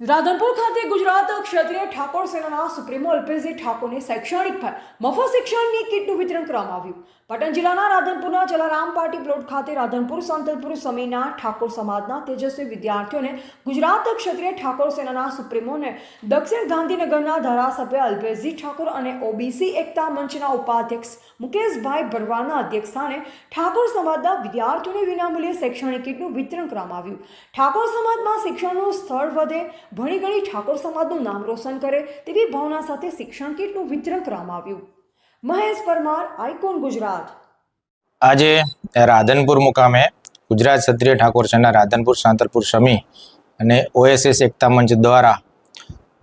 રાધનપુર ખાતે ગુજરાત ક્ષત્રિય ઠાકોર સેનાના સુપ્રીમો અલ્પેશજી ઠાકોરને શૈક્ષણિક પર મફત શિક્ષણની કીટનું વિતરણ કરવામાં આવ્યું. પાટણ જિલ્લાના રાધનપુરના જલારામ પાર્ટી પ્લોટ ખાતે રાધનપુર સંતલપુર સમીના ઠાકોર સમાજના તેજસ્વી વિદ્યાર્થીઓને ગુજરાત ક્ષત્રિય ઠાકોર સેનાના સુપ્રીમોને દક્ષિણ ગાંધીનગરના ધારાસભ્ય અલ્પેશજી ઠાકોર અને ઓબીસી એકતા મંચના ઉપાધ્યક્ષ મુકેશભાઈ ભરવાના અધ્યક્ષસ્થાને ઠાકોર સમાજના વિદ્યાર્થીઓને વિનામૂલ્યે શૈક્ષણિક કીટનું વિતરણ કરવામાં આવ્યું. ઠાકોર સમાજમાં શિક્ષણનું સ્થળ વધે ભણી ગણી ઠાકોર સમાજનું નામ રોશન કરે તેવી ભાવના સાથે શિક્ષણ કીટનું વિતરણ કરવામાં આવ્યું. મહેશ પરમાર, આઇકોન ગુજરાત. આજે રાધનપુર મુકામે ગુજરાત ક્ષત્રિય ઠાકોર સેના રાધનપુર સાંતલપુર સમી અને ઓએસએસ એકતા મંચ દ્વારા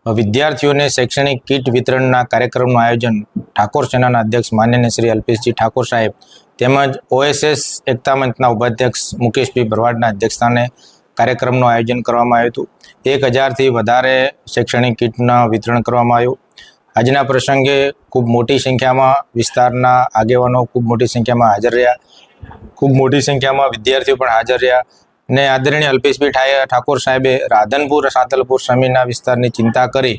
વિદ્યાર્થીઓને શૈક્ષણિક કીટ વિતરણના કાર્યક્રમનું આયોજન ઠાકોર સેનાના અધ્યક્ષ માનનીય શ્રી અલ્પેશજી ઠાકોર સાહેબ તેમજ ઓએસએસ એકતા મંચના ઉપાધ્યક્ષ મુકેશભાઈ ભરવાડના અધ્યક્ષસ્થાને કાર્યક્રમનું આયોજન કરવામાં આવ્યું હતું. એક હજારથી વધારે શૈક્ષણિક કીટના વિતરણ કરવામાં આવ્યું. આજના પ્રસંગે ખૂબ મોટી સંખ્યામાં વિસ્તારના આગેવાનો ખૂબ મોટી સંખ્યામાં હાજર રહ્યા. ખૂબ મોટી સંખ્યામાં વિદ્યાર્થીઓ પણ હાજર રહ્યા. ને આદરણીય અલ્પેશભાઈ ઠાકોર સાહેબે રાધનપુર સાંતલપુર સમીના વિસ્તારની ચિંતા કરી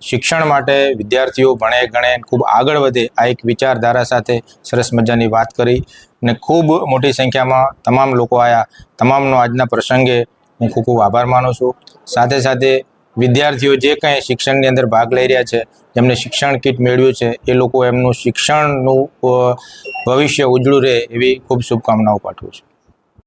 શિક્ષણ માટે વિદ્યાર્થીઓ ભણે ગણે ખૂબ આગળ વધે આ એક વિચારધારા સાથે સરસ મજાની વાત કરી અને ખૂબ મોટી સંખ્યામાં તમામ લોકો આવ્યા તમામનો આજના પ્રસંગે હું ખૂબ ખૂબ આભાર માનું છું. સાથે સાથે વિદ્યાર્થીઓ જે કંઈ શિક્ષણની અંદર ભાગ લઈ રહ્યા છે, જેમને શિક્ષણ કીટ મેળવ્યું છે, એ લોકો એમનું શિક્ષણનું ભવિષ્ય ઉજળું રહે એવી ખૂબ શુભકામનાઓ પાઠવું છું.